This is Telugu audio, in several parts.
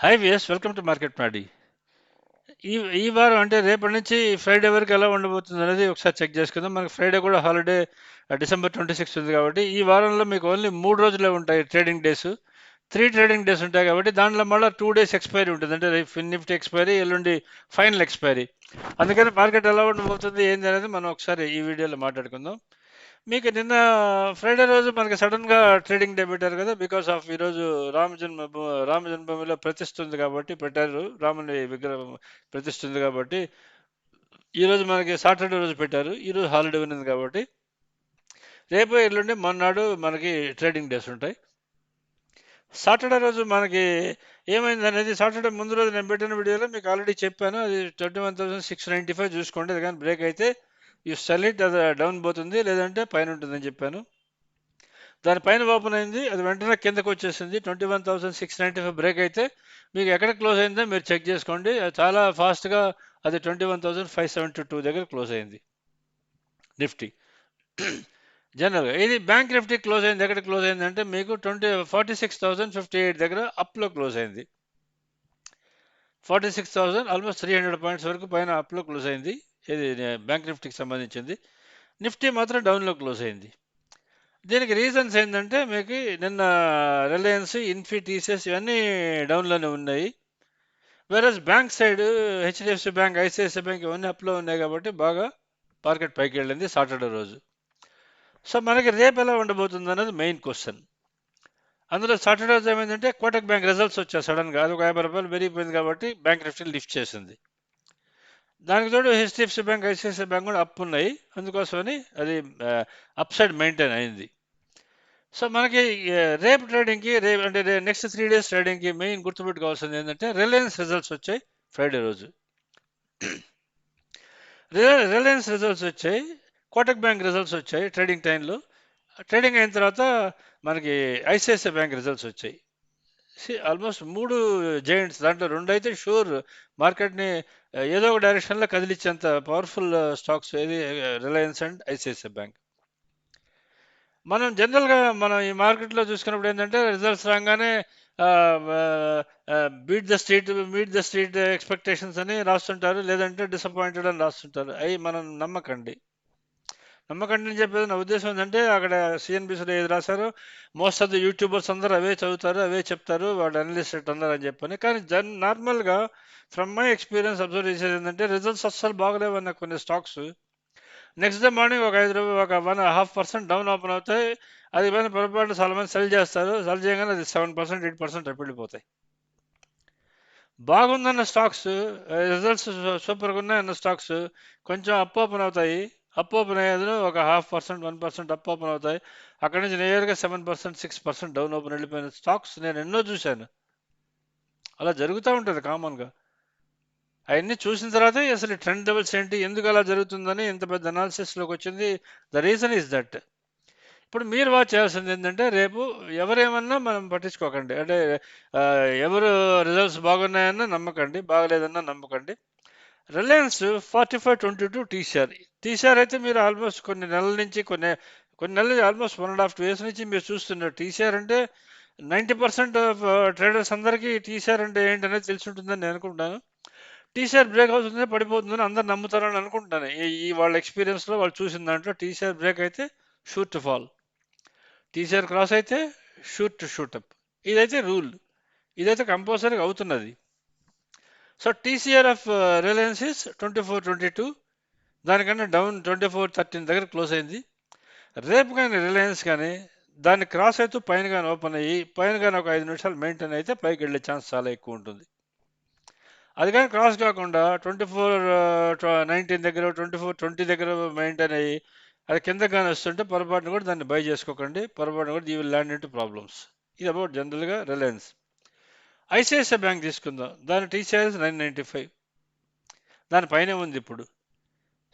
Hi VS welcome to market మాడి ఈ ఈ వారం అంటే రేపటి నుంచి ఫ్రైడే వరకు ఎలా ఉండబోతుంది అనేది ఒకసారి చెక్ చేసుకుందాం. మనకి ఫ్రైడే కూడా హాలిడే డిసెంబర్ ట్వంటీ సిక్స్ ఉంది కాబట్టి ఈ వారంలో మీకు ఓన్లీ మూడు రోజులే ఉంటాయి trading days three trading days ఉంటాయి కాబట్టి దాంట్లో మళ్ళీ టూ డేస్ ఎక్స్పైరీ ఉంటుంది. అంటే నిఫ్టీ ఎక్స్పైరీ ఎల్లుండి ఫైనల్ ఎక్స్పైరీ అందుకని మార్కెట్ ఎలా ఉండబోతుంది ఏంది అనేది మనం ఒకసారి ఈ వీడియోలో మాట్లాడుకుందాం. మీకు నిన్న ఫ్రైడే రోజు మనకి సడన్గా ట్రేడింగ్ డే పెట్టారు కదా బికాస్ ఆఫ్ ఈరోజు రామ జన్మ రామ జన్మభూమిలో ప్రతిస్తుంది కాబట్టి పెట్టారు. రాముని విగ్రహం ప్రతిస్తుంది కాబట్టి కాబట్టి ఈరోజు మనకి సాటర్డే రోజు పెట్టారు. ఈ రోజు హాలిడే ఉన్నది కాబట్టి రేపు ఎల్లుండి మొన్నాడు మనకి ట్రేడింగ్ డేస్ ఉంటాయి. సాటర్డే రోజు మనకి ఏమైంది అనేది సాటర్డే ముందు రోజు నేను పెట్టిన వీడియోలో మీకు ఆల్రెడీ చెప్పాను. అది twenty one thousand six ninety five చూసుకోండి. అది కానీ బ్రేక్ అయితే ఈ సెలిట్ అది డౌన్ పోతుంది లేదంటే పైన ఉంటుందని చెప్పాను. దాని పైన ఓపెన్ అయింది అది వెంటనే కిందకు వచ్చేసింది. Twenty one thousand six ninety five break అయితే మీకు ఎక్కడ క్లోజ్ అయిందో మీరు చెక్ చేసుకోండి. చాలా ఫాస్ట్గా అది twenty one thousand five seventy two దగ్గర క్లోజ్ అయింది. నిఫ్టీ. జనరల్గా ఇది బ్యాంక్ నిఫ్టీ క్లోజ్ అయింది. ఎక్కడ క్లోజ్ అయింది అంటే మీకు twenty forty six thousand fifty eight దగ్గర అప్లో క్లోజ్ అయింది. Forty six thousand almost three hundred points వరకు పైన అప్లో క్లోజ్ అయింది. ఇది బ్యాంక్ నిఫ్టీకి సంబంధించింది. నిఫ్టీ మాత్రం డౌన్లో క్లోజ్ అయింది. దీనికి రీజన్స్ ఏంటంటే మీకు నిన్న రిలయన్స్ ఇన్ఫీ టీసీఎస్ ఇవన్నీ డౌన్లోనే ఉన్నాయి. Whereas bank side HDFC bank ICICI bank ఇవన్నీ అప్లో ఉన్నాయి కాబట్టి బాగా మార్కెట్ పైకి వెళ్ళింది సాటర్డే రోజు. సో మనకి రేపు ఎలా ఉండబోతుంది అనేది మెయిన్ క్వశ్చన్. అందులో సాటర్డే రోజు ఏమైందంటే కోటక్ బ్యాంక్ రిజల్ట్స్ వచ్చాయి సడన్గా. అది ఒక యాభై రూపాయలు పెరిగిపోయింది కాబట్టి బ్యాంక్ నిఫ్టీ లిఫ్ట్ చేసింది. దానికి తోడు హెచ్డిఎఫ్సి బ్యాంక్ ఐసిఐసిఐ బ్యాంక్ కూడా అప్ ఉన్నాయి. అందుకోసమని అది అప్ సైడ్ మెయింటైన్ అయింది. సో మనకి రేపు ట్రేడింగ్కి రేపు అంటే నెక్స్ట్ త్రీ డేస్ ట్రేడింగ్కి మెయిన్ గుర్తుపెట్టుకోవాల్సింది ఏంటంటే రిలయన్స్ రిజల్ట్స్ వచ్చాయి ఫ్రైడే రోజు. రిలయన్స్ రిజల్ట్స్ వచ్చాయి. కోటక్ బ్యాంక్ రిజల్ట్స్ వచ్చాయి ట్రేడింగ్ టైంలో ట్రేడింగ్ అయిన తర్వాత మనకి ఐసిఐసిఐ బ్యాంక్ రిజల్ట్స్ వచ్చాయి. ఆల్మోస్ట్ మూడు జైంట్స్ దాంట్లో రెండు అయితే షూర్ మార్కెట్ని ఏదో ఒక డైరెక్షన్లో కదిలించేంత పవర్ఫుల్ స్టాక్స్ ఏది రిలయన్స్ అండ్ ఐసిఐసిఐ బ్యాంక్ మనం జనరల్గా మనం ఈ మార్కెట్లో చూసుకున్నప్పుడు ఏంటంటే రిజల్ట్స్ రాగానే beat the street meet the street expectations అని రాస్తుంటారు లేదంటే డిసప్పాయింటెడ్ అని రాస్తుంటారు. అవి మనం నమ్మకండి. నమ్మకండి అని చెప్పేది నా ఉద్దేశం ఏంటంటే అక్కడ సిఎన్బిసిలో ఏది రాశారో మోస్ట్ ఆఫ్ ద యూట్యూబర్స్ అందరూ అవే చదువుతారు అవే చెప్తారు వాళ్ళు అనలిస్ట్ అందరూ అని చెప్పని. కానీ జన్ నార్మల్గా ఫ్రమ్ మై ఎక్స్పీరియన్స్ అబ్జర్వ్ చేసేది ఏంటంటే రిజల్ట్స్ అస్సలు బాగలేవు అన్న కొన్ని స్టాక్స్ నెక్స్ట్ డే మార్నింగ్ ఒక ఐదు రూపాయలు ఒక one half percent down open అవుతాయి. అది పైన పొరపాటు చాలా మంది సెల్ చేస్తారు. సెల్ చేయగానే అది సెవెన్ పర్సెంట్ ఎయిట్ పర్సెంట్ వెళ్ళిపోతాయి. బాగుందన్న స్టాక్స్ రిజల్ట్స్ సూపర్గా ఉన్నాయన్న స్టాక్స్ కొంచెం అప్ ఓపెన్ అవుతాయి. అప్ ఓపెన్ అయ్యేది ఒక half percent one percent up open అవుతాయి. అక్కడి నుంచి నేరుగా seven percent six percent down open వెళ్ళిపోయిన స్టాక్స్ నేను ఎన్నో చూశాను. అలా జరుగుతూ ఉంటుంది కామన్గా అవన్నీ చూసిన తర్వాత అసలు ట్రెండ్ లెవెల్స్ ఏంటి ఎందుకు అలా జరుగుతుందని ఇంత పెద్ద అనాలిసిస్లోకి వచ్చింది. ద రీజన్ ఈజ్ దట్ ఇప్పుడు మీరు వాచ్ చేయాల్సింది ఏంటంటే రేపు ఎవరేమన్నా మనం పట్టించుకోకండి. అంటే ఎవరు రిజల్ట్స్ బాగున్నాయన్నా నమ్మకండి బాగలేదన్నా నమ్మకండి. Reliance forty five twenty two TCR TCR అయితే మీరు ఆల్మోస్ట్ కొన్ని నెలల నుంచి కొన్ని కొన్ని నెలలు almost one and half two years నుంచి మీరు చూస్తున్నారు. టీసీఆర్ అంటే నైంటీ పర్సెంట్ ట్రేడర్స్ అందరికీ టీసీఆర్ అంటే ఏంటనేది తెలిసి ఉంటుందని నేను అనుకుంటాను టీసీఆర్ బ్రేక్ అవుతుందని పడిపోతుందని అందరు నమ్ముతారని అనుకుంటాను ఈ వాళ్ళ ఎక్స్పీరియన్స్లో వాళ్ళు చూసిన దాంట్లో టీసీఆర్ బ్రేక్ అయితే shoot to fall TCR cross అయితే షూట్ టు షూట్ అప్ ఇదైతే రూల్ ఇదైతే కంపల్సరీగా అవుతున్నది. So TCR of Reliance is twenty four twenty two దానికన్నా డౌన్ ట్వంటీ ఫోర్ థర్టీన్ దగ్గర క్లోజ్ అయింది. రేపు కానీ రిలయన్స్ కానీ దాన్ని క్రాస్ అవుతూ పైన కానీ ఓపెన్ అయ్యి పైన కానీ ఒక ఐదు నిమిషాలు మెయింటైన్ అయితే పైకి వెళ్ళే ఛాన్స్ చాలా ఎక్కువ ఉంటుంది. అది కానీ క్రాస్ కాకుండా ట్వంటీ ఫోర్ నైన్టీన్ దగ్గర ట్వంటీ ఫోర్ ట్వంటీ దగ్గర మెయింటైన్ అయ్యి అది కింద కానీ వస్తుంటే పొరపాటును కూడా దాన్ని బై చేసుకోకండి. పొరపాటును కూడా ఈ విల్ ల్యాండ్ ఇంటూ ప్రాబ్లమ్స్ ఇది అబౌట్ జనరల్గా రిలయన్స్ ఐసిఐసిఐ బ్యాంక్ తీసుకుందాం. దాని టీసీఆర్ఎస్ నైన్ నైంటీ ఫైవ్. దానిపైనే ఉంది ఇప్పుడు.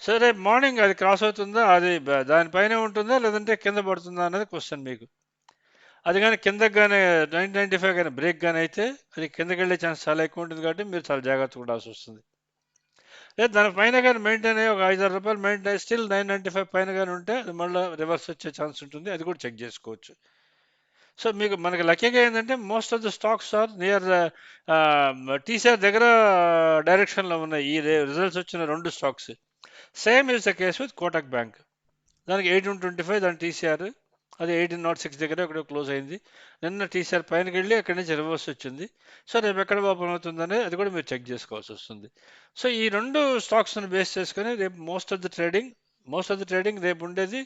సో రేపు మార్నింగ్ అది క్రాస్ అవుతుందా అది దానిపైనే ఉంటుందా లేదంటే కింద పడుతుందా అనేది క్వశ్చన్ మీకు. అది కానీ కిందకి కానీ నైన్ నైంటీ ఫైవ్ కానీ బ్రేక్ కానీ అయితే అది కిందకి వెళ్ళే ఛాన్స్ చాలా ఎక్కువ ఉంటుంది కాబట్టి మీరు చాలా జాగ్రత్త ఉండాల్సి వస్తుంది. లేదు దానిపైన కానీ మెయింటైన్ అయ్యి ఒక ఐదారు రూపాయలు maintain still nine ninety five పైన కానీ ఉంటే అది మళ్ళీ రివర్స్ వచ్చే ఛాన్స్ ఉంటుంది. అది కూడా చెక్ చేసుకోవచ్చు. సో మీకు మనకి లక్కీగా ఏంటంటే most of the stocks are near TCR దగ్గర uh, డైరెక్షన్లో ఉన్నాయి. ఈ రిజల్ట్స్ వచ్చిన రెండు stocks same is the case with Kotak bank దానికి ఎయిటీన్ ట్వంటీ ఫైవ్ దాని టీసీఆర్ అది ఎయిటీన్ నాట్ సిక్స్ దగ్గర ఇక్కడ క్లోజ్ అయింది. నిన్న టీసీఆర్ పైనకి వెళ్ళి అక్కడి నుంచి రివర్స్ వచ్చింది. సో రేపు ఎక్కడ ఓపెన్ అవుతుందనే అది కూడా మీరు చెక్ చేసుకోవాల్సి వస్తుంది. సో ఈ రెండు స్టాక్స్ని బేస్ చేసుకొని రేపు most of the trading most of the trading రేపు ఉండేది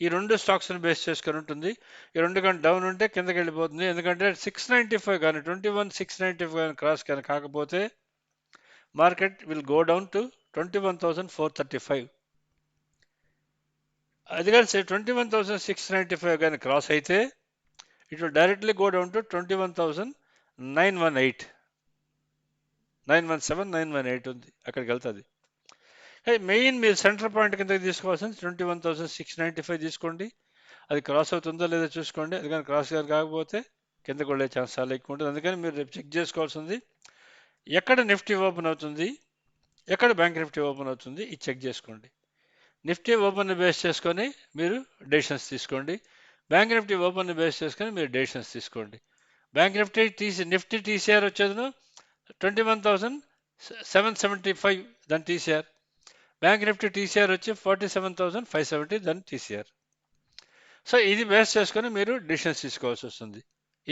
ఈ రెండు స్టాక్స్ని బేస్ చేసుకొని ఉంటుంది. ఈ రెండు కానీ డౌన్ ఉంటే కిందకి వెళ్ళిపోతుంది. ఎందుకంటే సిక్స్ నైంటీ ఫైవ్ కానీ twenty one six ninety five కానీ క్రాస్ కానీ కాకపోతే market will go down to twenty one thousand four thirty five అది కలిసి twenty one thousand six ninety five కానీ క్రాస్ అయితే it will directly go down to twenty one thousand nine one eight nine one seven nine one eight ఉంది. అక్కడికి వెళ్తుంది. మెయిన్ మీరు సెంటర్ పాయింట్ కింద తీసుకోవాల్సింది twenty one thousand six ninety five తీసుకోండి. అది క్రాస్ అవుతుందో లేదో చూసుకోండి. అది కానీ క్రాస్ గారు కాకపోతే కిందకు వెళ్ళే ఛాన్స్ చాలా ఎక్కువ ఉంటుంది. అందుకని మీరు రేపు చెక్ చేసుకోవాల్సింది. ఎక్కడ నిఫ్టీ ఓపెన్ అవుతుంది? ఎక్కడ బ్యాంక్ నిఫ్టీ ఓపెన్ అవుతుంది? ఇది చెక్ చేసుకోండి. నిఫ్టీ ఓపెన్ బేస్ చేసుకొని మీరు డెసిషన్స్ తీసుకోండి. బ్యాంక్ నిఫ్టీ ఓపెన్ బేస్ చేసుకొని మీరు డెసిషన్స్ తీసుకోండి. Bank Nifty TC Nifty TCR వచ్చేదను twenty one thousand seven seventy five దాని టీసీఆర్ బ్యాంక్ నిఫ్టీ టీసీఆర్ వచ్చి forty seven thousand five seventy దాని టీసీఆర్. సో ఇది బేస్ చేసుకొని మీరు డిసిషన్స్ తీసుకోవాల్సి వస్తుంది.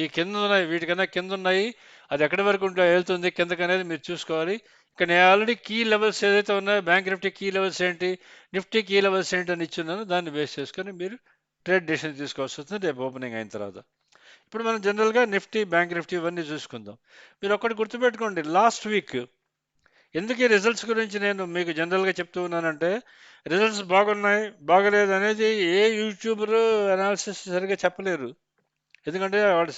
ఈ కింద ఉన్నాయి వీటికన్నా కింద ఉన్నాయి అది ఎక్కడి వరకు ఉంటే వెళ్తుంది కిందకి అనేది మీరు చూసుకోవాలి. ఇక్కడ నేను ఆల్రెడీ కీ లెవెల్స్ ఏదైతే ఉన్నాయో బ్యాంక్ నిఫ్టీ కీ లెవెల్స్ ఏంటి నిఫ్టీ కీ లెవెల్స్ ఏంటి అని ఇచ్చున్నాను దాన్ని బేస్ చేసుకొని మీరు ట్రేడ్ డిసిషన్ తీసుకోవాల్సి వస్తుంది రేపు ఓపెనింగ్ అయిన తర్వాత. ఇప్పుడు మనం జనరల్గా నిఫ్టీ బ్యాంక్ నిఫ్టీ ఇవన్నీ చూసుకుందాం. మీరు ఒక్కటి గుర్తుపెట్టుకోండి లాస్ట్ వీక్ ఎందుకు ఈ రిజల్ట్స్ గురించి నేను మీకు జనరల్గా చెప్తూ ఉన్నానంటే రిజల్ట్స్ బాగున్నాయి బాగలేదు అనేది ఏ యూట్యూబర్ అనాలిసిస్ సరిగా చెప్పలేరు. ఎందుకంటే వాడు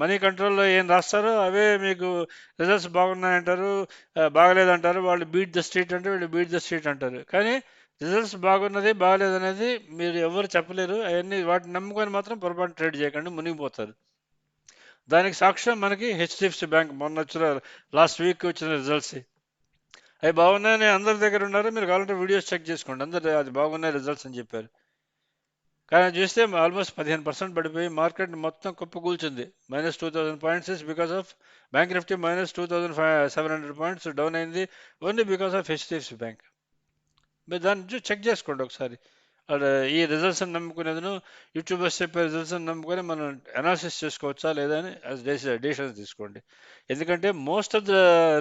మనీ కంట్రోల్లో ఏం రాస్తారో అవే మీకు రిజల్ట్స్ బాగున్నాయంటారు బాగలేదంటారు వాళ్ళు బీట్ ద స్ట్రీట్ అంటే వీళ్ళు బీట్ ద స్ట్రీట్ అంటారు. కానీ రిజల్ట్స్ బాగున్నది బాగలేదు అనేది మీరు ఎవరు చెప్పలేరు. అవన్నీ వాటిని నమ్ముకొని మాత్రం పొరపాటు ట్రేడ్ చేయకండి మునిగిపోతారు. దానికి సాక్ష్యం మనకి హెచ్డిఎఫ్సి బ్యాంక్. మొన్న వచ్చిన లాస్ట్ వీక్ వచ్చిన రిజల్ట్స్ అవి బాగున్నాయని అందరి దగ్గర ఉన్నారు. మీరు కావాలంటే వీడియోస్ చెక్ చేసుకోండి. అందరు అది బాగున్నాయి రిజల్ట్స్ అని చెప్పారు. కానీ అది చూస్తే ఆల్మోస్ట్ పదిహేను పర్సెంట్ పడిపోయి మార్కెట్ మొత్తం కుప్పకూల్చింది. Minus two thousand points is because of bank Nifty minus two thousand five seven hundred points down అయింది only because of HDFC bank మీరు దాన్ని చూసి చెక్ చేసుకోండి ఒకసారి. అక్కడ ఈ రిజల్ట్స్ నమ్ముకునేది యూట్యూబర్స్ చెప్పే రిజల్ట్స్ నమ్ముకొని మనం అనాలిసిస్ చేసుకోవచ్చా లేదా అని డెసిషన్స్ తీసుకోండి. ఎందుకంటే most of the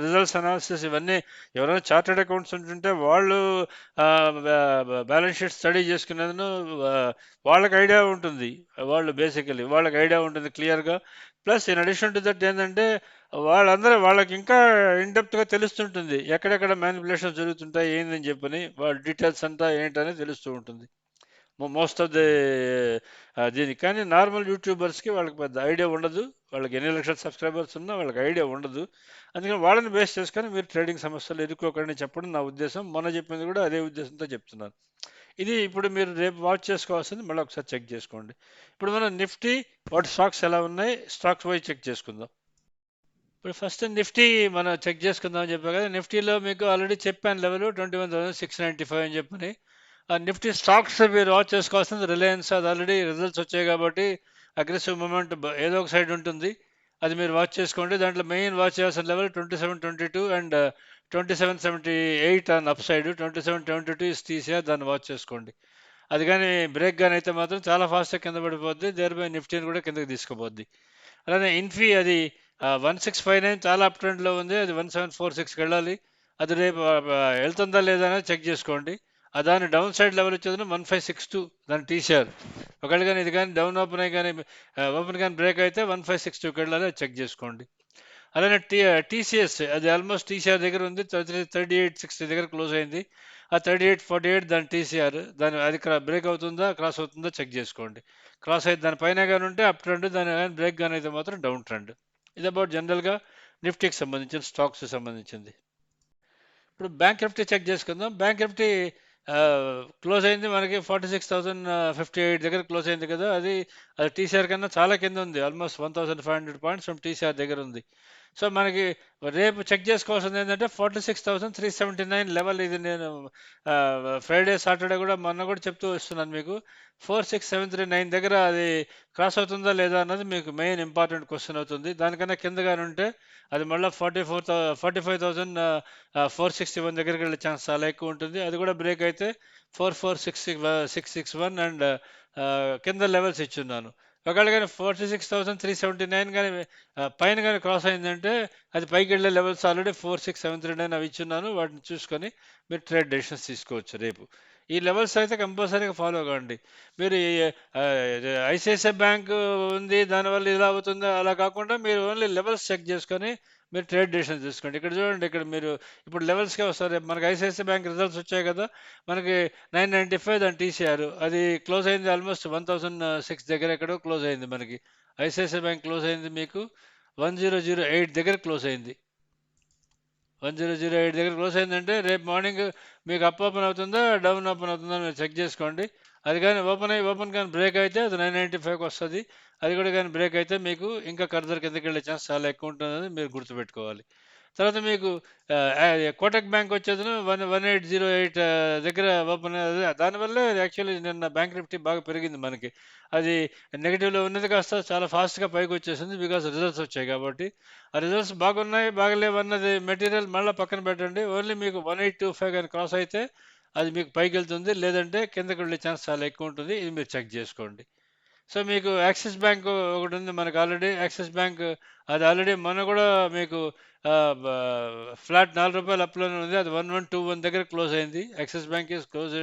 results analysis ఇవన్నీ ఎవరైనా చార్టెడ్ అకౌంట్స్ ఉంటుంటే వాళ్ళు బ్యాలెన్స్ షీట్ స్టడీ చేసుకునేది వాళ్ళకి ఐడియా ఉంటుంది. వాళ్ళు బేసికలీ వాళ్ళకి ఐడియా ఉంటుంది క్లియర్గా plus in addition to that ఏంటంటే వాళ్ళందరూ వాళ్ళకి ఇంకా ఇన్డెప్త్గా తెలుస్తుంటుంది. ఎక్కడెక్కడ మ్యానిపులేషన్ జరుగుతుంటాయి ఏందని చెప్పని వాళ్ళ డీటెయిల్స్ అంతా ఏంటనేది తెలుస్తూ ఉంటుంది. మోస్ట్ ఆఫ్ ది దీని కానీ నార్మల్ యూట్యూబర్స్కి వాళ్ళకి పెద్ద ఐడియా ఉండదు. వాళ్ళకి ఎన్ని లక్షల సబ్స్క్రైబర్స్ ఉన్నా వాళ్ళకి ఐడియా ఉండదు. అందుకని వాళ్ళని బేస్ చేసుకొని మీరు ట్రేడింగ్ సమస్యలు ఎదుర్కోకండి చెప్పడం నా ఉద్దేశం. మొన్న చెప్పింది కూడా అదే ఉద్దేశంతో చెప్తున్నాను. ఇది ఇప్పుడు మీరు రేపు వాచ్ చేసుకోవాల్సింది మళ్ళీ ఒకసారి చెక్ చేసుకోండి. ఇప్పుడు మనం నిఫ్టీ వాటి స్టాక్స్ ఎలా ఉన్నాయి స్టాక్స్ వైజ్ చెక్ చేసుకుందాం. ఇప్పుడు ఫస్ట్ నిఫ్టీ మనం చెక్ చేసుకుందాం అని చెప్పా కదా. నిఫ్టీలో మీకు ఆల్రెడీ చెప్పాను level twenty one thousand six ninety five అని చెప్పని. నిఫ్టీ స్టాక్స్ మీరు వాచ్ చేసుకోవాల్సింది రిలయన్స్. అది ఆల్రెడీ రిజల్ట్స్ వచ్చాయి కాబట్టి అగ్రెసివ్ మూమెంట్ ఏదో ఒక సైడ్ ఉంటుంది. అది మీరు వాచ్ చేసుకోండి. దాంట్లో మెయిన్ వాచ్ చేయాల్సిన level twenty seven twenty two and twenty seven seventy eight అని up side twenty seven twenty two is తీసేయాలి దాన్ని వాచ్ చేసుకోండి. అది కానీ బ్రేక్ కానీ అయితే మాత్రం చాలా ఫాస్ట్గా కింద పడిపోద్ది. దేర్ బై నిఫ్టీని కూడా కిందకి తీసుకుపోద్ది. అలానే ఇన్ఫీ అది వన్ సిక్స్ ఫైవ్ నైన్ చాలా అప్ ట్రెండ్లో ఉంది. అది వన్ సెవెన్ ఫోర్ సిక్స్కి వెళ్ళాలి. అది రేపు వెళ్తుందా లేదా అనేది చెక్ చేసుకోండి. దాని డౌన్ సైడ్ లెవెల్ వచ్చేది వన్ ఫైవ్ సిక్స్ టూ దాని టీసీఆర్ ఒకవేళ కానీ ఇది కానీ డౌన్ ఓపెన్ అయ్యి కానీ ఓపెన్ కానీ బ్రేక్ అయితే వన్ ఫైవ్ సిక్స్ టూకి వెళ్ళాలి అది చెక్ చేసుకోండి. అలానే టీ టీసీఎస్ అది ఆల్మోస్ట్ టీసీఆర్ దగ్గర ఉంది థర్టీ ఎయిట్ సిక్స్టీ దగ్గర క్లోజ్ అయింది. ఆ థర్టీ ఎయిట్ ఫార్టీ ఎయిట్ దాని టీసీఆర్ దాని అది బ్రేక్ అవుతుందా క్రాస్ అవుతుందా చెక్ చేసుకోండి. క్రాస్ అయితే దాని పైన కానీ ఉంటే అప్ ట్రెండ్ దాని కానీ బ్రేక్ కానీ అయితే మాత్రం డౌన్ ట్రెండ్. ఇది అబౌట్ జనరల్గా నిఫ్టీకి సంబంధించిన స్టాక్స్ సంబంధించింది. ఇప్పుడు బ్యాంక్ నిఫ్టీ చెక్ చేసుకుందాం. బ్యాంక్ నిఫ్టీ క్లోజ్ అయింది మనకి forty six thousand fifty eight దగ్గర క్లోజ్ అయింది కదా. అది అది టీసీఆర్ కన్నా చాలా కింద ఉంది. Almost one thousand five hundred points from TCR దగ్గర ఉంది. సో మనకి రేపు చెక్ చేసుకోవాల్సింది ఏంటంటే forty six thousand three seventy nine level ఇది నేను ఫ్రైడే సాటర్డే కూడా మొన్న కూడా చెప్తూ వస్తున్నాను మీకు. Four six seven three nine దగ్గర అది క్రాస్ అవుతుందా లేదా అన్నది మీకు మెయిన్ ఇంపార్టెంట్ క్వశ్చన్ అవుతుంది. దానికన్నా కిందగానే ఉంటే అది మళ్ళీ forty four forty five thousand four sixty one దగ్గరికి వెళ్ళే ఛాన్స్ చాలా ఎక్కువ ఉంటుంది. అది కూడా బ్రేక్ అయితే four four six six six one and కింద లెవెల్స్ ఇచ్చున్నాను. ఒకవేళ కానీ forty six thousand three seventy nine కానీ పైన కానీ క్రాస్ అయిందంటే అది పైకి వెళ్ళే levels already four six seven three nine అవి ఇచ్చున్నాను. వాటిని చూసుకొని మీరు ట్రేడ్ డెసిషన్స్ తీసుకోవచ్చు రేపు. ఈ లెవెల్స్ అయితే కంపల్సరీగా ఫాలో కావండి మీరు ఐసిఐసిఐ బ్యాంక్ ఉంది దానివల్ల ఇలా అవుతుందో అలా కాకుండా మీరు ఓన్లీ లెవెల్స్ చెక్ చేసుకొని మీరు ట్రేడ్ డెసిషన్ తీసుకోండి. ఇక్కడ చూడండి ఇక్కడ మీరు ఇప్పుడు లెవెల్స్కే వస్తారు. మనకి ఐసిఐసిఐ బ్యాంక్ రిజల్ట్స్ వచ్చాయి కదా. మనకి నైన్ నైంటీ ఫైవ్ దాని టీసీఆర్. అది క్లోజ్ అయింది ఆల్మోస్ట్ వన్ థౌసండ్ సిక్స్ దగ్గర ఎక్కడో క్లోజ్ అయింది మనకి. ఐసిఐసిఐ బ్యాంక్ క్లోజ్ అయింది మీకు. వన్ జీరో జీరో ఎయిట్ దగ్గర క్లోజ్ అయింది. వన్ జీరో జీరో ఎయిట్ దగ్గర క్లోజ్ అయిందంటే రేపు మార్నింగ్ మీకు అప్ ఓపెన్ అవుతుందా డౌన్ ఓపెన్ అవుతుందా మీరు చెక్ చేసుకోండి. అది కానీ ఓపెన్ అయ్యి ఓపెన్ కానీ బ్రేక్ అయితే అది నైన్ నైంటీ ఫైవ్కి వస్తుంది. అది కూడా కానీ బ్రేక్ అయితే మీకు ఇంకా కర్దర్ కిందకి వెళ్ళే ఛాన్స్ చాలా ఎక్కువ ఉంటుందని మీరు గుర్తుపెట్టుకోవాలి. తర్వాత మీకు కోటక్ బ్యాంక్ వచ్చేది one one eight zero eight దగ్గర ఓపెన్ దానివల్ల యాక్చువల్లీ నిన్న బ్యాంక్ నిఫ్టీ బాగా పెరిగింది మనకి. అది నెగిటివ్లో ఉన్నది కాస్త చాలా ఫాస్ట్గా పైకి వచ్చేసింది బికాస్ రిజల్ట్స్ వచ్చాయి కాబట్టి. ఆ రిజల్ట్స్ బాగున్నాయి బాగలేవు అన్నది మెటీరియల్ మళ్ళీ పక్కన పెట్టండి. ఓన్లీ మీకు వన్ ఎయిట్ టూ ఫైవ్ కానీ క్రాస్ అయితే అది మీకు పైకి వెళ్తుంది. లేదంటే కిందకి వెళ్ళే ఛాన్స్ చాలా ఎక్కువ ఉంటుంది. ఇది మీరు చెక్ చేసుకోండి. సో మీకు యాక్సిస్ బ్యాంక్ ఒకటి ఉంది మనకు ఆల్రెడీ. యాక్సిస్ బ్యాంక్ అది ఆల్రెడీ మొన్న కూడా మీకు ఫ్లాట్ నాలుగు రూపాయలు అప్లోనే ఉంది. అది వన్ వన్ టూ వన్ దగ్గర క్లోజ్ అయింది. Axis bank is close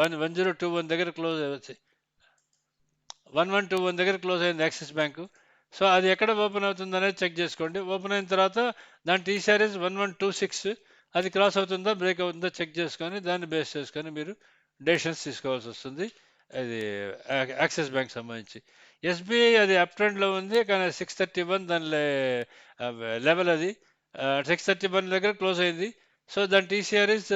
one one zero two one దగ్గర close one one two one దగ్గర క్లోజ్ అయింది యాక్సిస్ బ్యాంకు. సో అది ఎక్కడ ఓపెన్ అవుతుంది అనేది చెక్ చేసుకోండి. ఓపెన్ అయిన తర్వాత దాని టీ సారీస్ వన్ వన్ టూ సిక్స్. అది క్రాస్ అవుతుందా బ్రేక్ అవుతుందా చెక్ చేసుకొని దాన్ని బేస్ చేసుకొని మీరు డెసిషన్స్ తీసుకోవాల్సి వస్తుంది. అది యాక్సిస్ బ్యాంక్ సంబంధించి. ఎస్బీఐ అది అప్ ట్రెండ్లో ఉంది కానీ సిక్స్ థర్టీ వన్ దాని లెవెల్ అది. సిక్స్ థర్టీ వన్ దగ్గర క్లోజ్ అయింది. సో దాని TCR is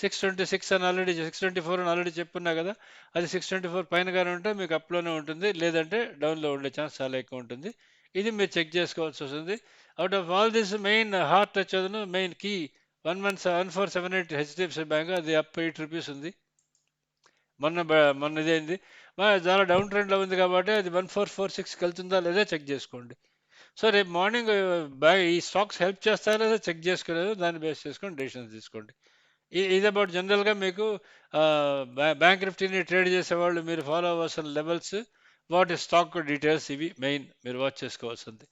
six twenty six అని ఆల్రెడీ సిక్స్ ట్వంటీ ఫోర్ అని ఆల్రెడీ చెప్పున్నా కదా అది సిక్స్ ట్వంటీ ఫోర్ పైన కానీ ఉంటే మీకు అప్లోనే ఉంటుంది లేదంటే డౌన్లో ఉండే ఛాన్స్ చాలా ఎక్కువ ఉంటుంది. ఇది మీరు చెక్ చేసుకోవాల్సి వస్తుంది. Out of all this main heart వచ్చేది main key one one one four seven eight HDFC bank అది అప్ ఎయిట్ రూపీస్ ఉంది. మొన్న మొన్న ఇదేంది చాలా డౌన్ ట్రెండ్లో ఉంది కాబట్టి అది వన్ ఫోర్ ఫోర్ సిక్స్కి వెళ్తుందా లేదా చెక్ చేసుకోండి. సో రేపు మార్నింగ్ బాగా ఈ స్టాక్స్ హెల్ప్ చేస్తారా లేదా చెక్ చేసుకోలేదు. దాన్ని బేస్ చేసుకొని డెసిషన్స్ తీసుకోండి. ఇది అబౌట్ జనరల్గా మీకు బ్యాంక్ నిఫ్టీని ట్రేడ్ చేసేవాళ్ళు మీరు ఫాలో అవ్వాల్సిన లెవెల్స్ వాటి స్టాక్ డీటెయిల్స్ ఇవి మెయిన్ మీరు వాచ్ చేసుకోవాల్సింది.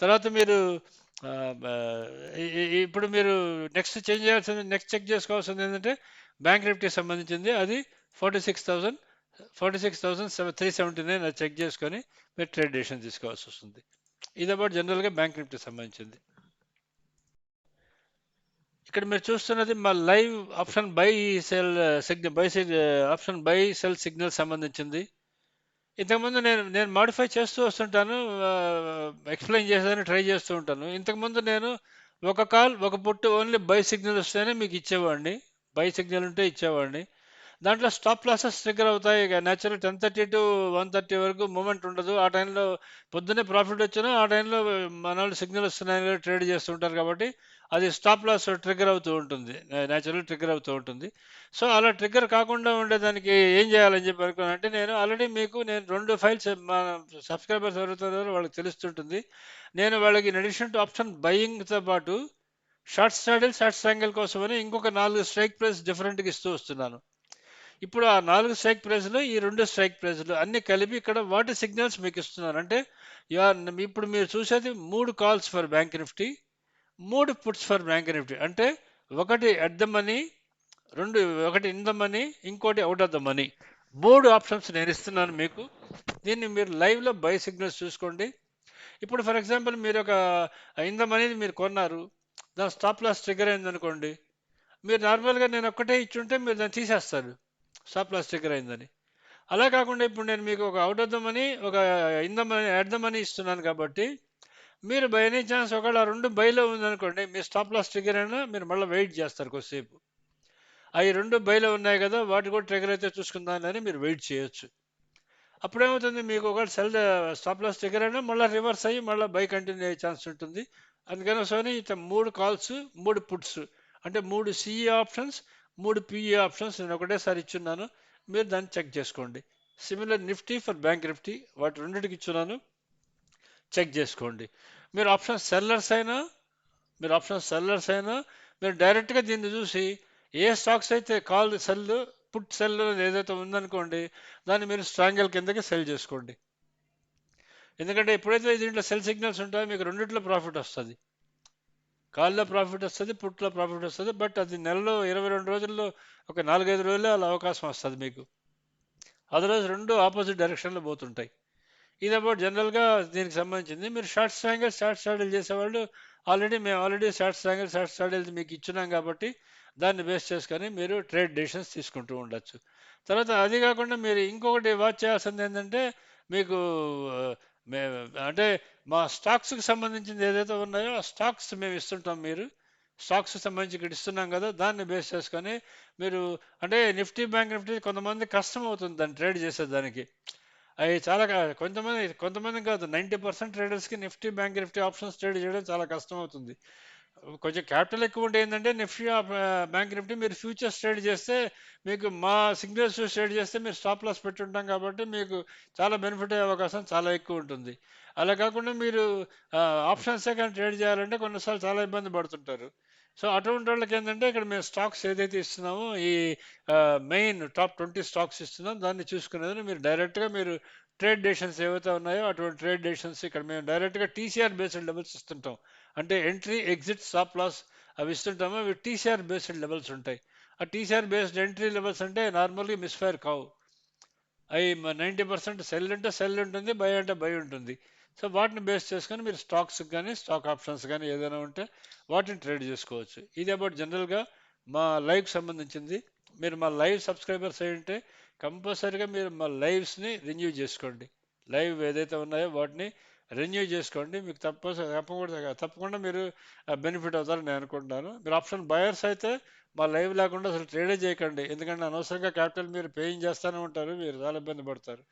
తర్వాత మీరు ఇప్పుడు మీరు నెక్స్ట్ చేంజ్ చేయాల్సింది నెక్స్ట్ చెక్ చేసుకోవాల్సింది ఏంటంటే బ్యాంక్ నిఫ్టీకి సంబంధించింది. అది forty six thousand forty six thousand seven three seventy nine అది చెక్ చేసుకొని మీరు ట్రేడ్ డెసిషన్ తీసుకోవాల్సి వస్తుంది. ఇది అబౌట్ జనరల్గా బ్యాంక్ నిఫ్టీకి సంబంధించింది. ఇక్కడ మీరు చూస్తున్నది మా live option buy sell signal buy option buy sell signal సంబంధించింది. ఇంతకుముందు నేను నేను మాడిఫై చేస్తూ వస్తుంటాను ఎక్స్ప్లెయిన్ చేసేదాన్ని ట్రై చేస్తూ ఉంటాను. ఇంతకుముందు నేను ఒక కాల్ ఒక పుట్టు ఓన్లీ బై సిగ్నల్ వస్తేనే మీకు ఇచ్చేవాడిని. బై సిగ్నల్ ఉంటే ఇచ్చేవాడిని. దాంట్లో స్టాప్ లాసెస్ ట్రిగ్గర్ అవుతాయి. ఇక natural ten thirty to one thirty వరకు మూమెంట్ ఉండదు. ఆ టైంలో పొద్దున్నే ప్రాఫిట్ వచ్చినా. ఆ టైంలో మన వాళ్ళు సిగ్నల్ వస్తున్నాయని ట్రేడ్ చేస్తుంటారు కాబట్టి అది స్టాప్ లాస్ ట్రిగ్గర్ అవుతూ ఉంటుంది. న్యాచురల్ ట్రిగ్గర్ అవుతూ ఉంటుంది. సో అలా ట్రిగ్గర్ కాకుండా ఉండేదానికి ఏం చేయాలని చెప్పి అనుకున్నానంటే నేను ఆల్రెడీ మీకు నేను రెండు ఫైల్స్ మా సబ్స్క్రైబర్స్ ఎవరుతారో వాళ్ళకి తెలుస్తుంటుంది. నేను వాళ్ళకి ఇన్ అడిషన్ టు ఆప్షన్ బయింగ్తో పాటు షార్ట్ స్టాడిల్ షార్ట్ స్ట్రాంగిల్ కోసమని ఇంకొక నాలుగు స్ట్రైక్ ప్రైస్ డిఫరెంట్గా ఇస్తూ వస్తున్నాను. ఇప్పుడు ఆ నాలుగు స్ట్రైక్ ప్రైజ్లు ఈ రెండు స్ట్రైక్ ప్రైస్లు అన్ని కలిపి ఇక్కడ వాటి సిగ్నల్స్ మీకు ఇస్తున్నారు. అంటే ఇప్పుడు మీరు చూసేది మూడు కాల్స్ ఫర్ బ్యాంక్ నిఫ్టీ మూడు పుట్స్ ఫర్ బ్యాంక్ నిఫ్టీ అంటే ఒకటి అట్ ద మనీ రెండు ఒకటి ఇన్ ద మనీ ఇంకోటి అవుట్ ఆఫ్ ద మనీ మూడు ఆప్షన్స్ నేను ఇస్తున్నాను మీకు. దీన్ని మీరు లైవ్లో బై సిగ్నల్స్ చూసుకోండి. ఇప్పుడు ఫర్ ఎగ్జాంపుల్ మీరు ఒక ఇన్ ద మనీని మీరు కొన్నారు. దాని స్టాప్ లాస్ ట్రిగర్ అయింది అనుకోండి మీరు నార్మల్గా నేను ఒక్కటే ఇచ్చుంటే మీరు దాన్ని తీసేస్తారు. స్టాప్ లాస్ ట్రిగర్ అయిందని. అలా కాకుండా ఇప్పుడు నేను మీకు ఒక అవుట్ ఆఫ్ ద మనీ ఒక in the money at the money ఇస్తున్నాను కాబట్టి మీరు బై ఎనీ ఛాన్స్ ఒకవేళ రెండు బైలో ఉందనుకోండి మీ స్టాప్ లాస్ ట్రిగర్ అయినా మీరు మళ్ళీ వెయిట్ చేస్తారు కొద్దిసేపు. అవి రెండు బైలో ఉన్నాయి కదా వాటి కూడా ట్రిగర్ అయితే చూసుకుందామని మీరు వెయిట్ చేయొచ్చు. అప్పుడేమవుతుంది మీకు ఒకటి సెల్ స్టాప్ లాస్ ట్రిగర్ అయినా మళ్ళీ రివర్స్ అయ్యి మళ్ళీ బై కంటిన్యూ అయ్యే ఛాన్స్ ఉంటుంది. అందుకని సోని ఇట్లా మూడు కాల్స్ మూడు పుట్స్ అంటే మూడు సిఈ ఆప్షన్స్ మూడు పిఈ ఆప్షన్స్ నేను ఒకటేసారి ఇచ్చున్నాను. మీరు దాన్ని చెక్ చేసుకోండి. Similar Nifty for bank Nifty వాటి రెండింటికి ఇచ్చున్నాను. చెక్ చేసుకోండి. మీరు ఆప్షన్ సెల్లర్స్ అయినా మీరు ఆప్షన్ సెల్లర్స్ అయినా మీరు డైరెక్ట్గా దీన్ని చూసి ఏ స్టాక్స్ అయితే కాల్ సెల్ పుట్ సెల్ ఏదైతే ఉందనుకోండి దాన్ని మీరు స్ట్రాంగల్ కిందకి సెల్ చేసుకోండి. ఎందుకంటే ఎప్పుడైతే దీంట్లో సెల్ సిగ్నల్స్ ఉంటాయో మీకు రెండిట్లో ప్రాఫిట్ వస్తుంది. కాల్లో ప్రాఫిట్ వస్తుంది పుట్లో ప్రాఫిట్ వస్తుంది బట్ అది నెలలో ఇరవై రెండు రోజుల్లో ఒక నాలుగైదు రోజుల్లో అలా అవకాశం వస్తుంది మీకు. అదర్వైజ్ రెండు ఆపోజిట్ డైరెక్షన్లో పోతుంటాయి. ఇది అబౌట్ జనరల్గా దీనికి సంబంధించింది. మీరు షార్ట్ స్ట్రాంగిల్ షార్ట్ స్టాడిల్ చేసేవాళ్ళు ఆల్రెడీ మేము already short strangle short straddle మీకు ఇచ్చినాం కాబట్టి దాన్ని బేస్ చేసుకొని మీరు ట్రేడ్ డెసిషన్స్ తీసుకుంటూ ఉండొచ్చు. తర్వాత అది కాకుండా మీరు ఇంకొకటి వాచ్ చేయాల్సింది ఏంటంటే మీకు మేము అంటే మా స్టాక్స్కి సంబంధించింది ఏదైతే ఉన్నాయో ఆ స్టాక్స్ మేము ఇస్తుంటాం మీరు. స్టాక్స్ సంబంధించి ఇక్కడ ఇస్తున్నాం కదా దాన్ని బేస్ చేసుకొని మీరు అంటే నిఫ్టీ బ్యాంక్ నిఫ్టీ కొంతమంది కష్టం అవుతుంది దాన్ని ట్రేడ్ చేసేదానికి అవి చాలా కొంతమంది కొంతమంది కాదు ninety percent ట్రేడర్స్కి Nifty bank Nifty options trade చేయడం చాలా కష్టం అవుతుంది. కొంచెం క్యాపిటల్ ఎక్కువ ఉంటే ఏంటంటే నిఫ్టీ బ్యాంక్ నిఫ్టీ మీరు ఫ్యూచర్స్ ట్రేడ్ చేస్తే మీకు మా సిగ్నల్స్ ట్రేడ్ చేస్తే మీరు స్టాప్ లాస్ పెట్టుంటాం కాబట్టి మీకు చాలా బెనిఫిట్ అయ్యే అవకాశం చాలా ఎక్కువ ఉంటుంది. అలా కాకుండా మీరు ఆప్షన్సే కానీ ట్రేడ్ చేయాలంటే కొన్నిసార్లు చాలా ఇబ్బంది పడుతుంటారు. సో అటువంటి వాళ్ళకి ఏంటంటే ఇక్కడ మేము స్టాక్స్ ఏదైతే ఇస్తున్నామో ఈ మెయిన్ టాప్ ట్వంటీ స్టాక్స్ ఇస్తున్నాం దాన్ని చూసుకునేది మీరు డైరెక్ట్గా మీరు ట్రేడ్ డెసిషన్స్ ఏవైతే ఉన్నాయో అటువంటి ట్రేడ్ డెసిషన్స్ ఇక్కడ మేము డైరెక్ట్గా టీసీఆర్ బేస్డ్ లెవెల్స్ ఇస్తుంటాం. అంటే ఎంట్రీ ఎగ్జిట్ స్టాప్ లాస్ అవి ఇస్తుంటాము. అవి టీసీఆర్ బేస్డ్ లెవెల్స్ ఉంటాయి. ఆ టీసీఆర్ బేస్డ్ ఎంట్రీ లెవెల్స్ అంటే నార్మల్గా మిస్ఫైర్ కావు. అవి నైంటీ పర్సెంట్ సెల్ అంటే సెల్ ఉంటుంది బై అంటే బై ఉంటుంది. సో వాటిని బేస్ చేసుకొని మీరు స్టాక్స్ కానీ స్టాక్ ఆప్షన్స్ కానీ ఏదైనా ఉంటే వాటిని ట్రేడ్ చేసుకోవచ్చు. ఇది అబౌట్ జనరల్గా మా లైవ్ సంబంధించింది. మీరు మా లైవ్ సబ్స్క్రైబర్స్ అయి ఉంటే కంపల్సరీగా మీరు మా లైవ్స్ని రిన్యూ చేసుకోండి. లైవ్ ఏదైతే ఉన్నాయో వాటిని రెన్యూ చేసుకోండి. మీకు తప్ప తప్పకుండా తప్పకుండా మీరు బెనిఫిట్ అవుతారని నేను అనుకుంటున్నాను. మీరు ఆప్షన్ బయర్స్ అయితే మా లైవ్ లేకుండా అసలు ట్రేడే చేయకండి. ఎందుకంటే అనవసరంగా క్యాపిటల్ మీరు పేయింగ్ చేస్తూనే ఉంటారు. మీరు చాలా ఇబ్బంది పడతారు.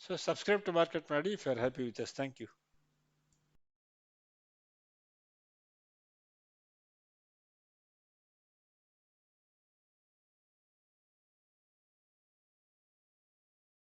సో సబ్స్క్రైబ్ టు మార్కెట్ మాడి if are happy with us thank you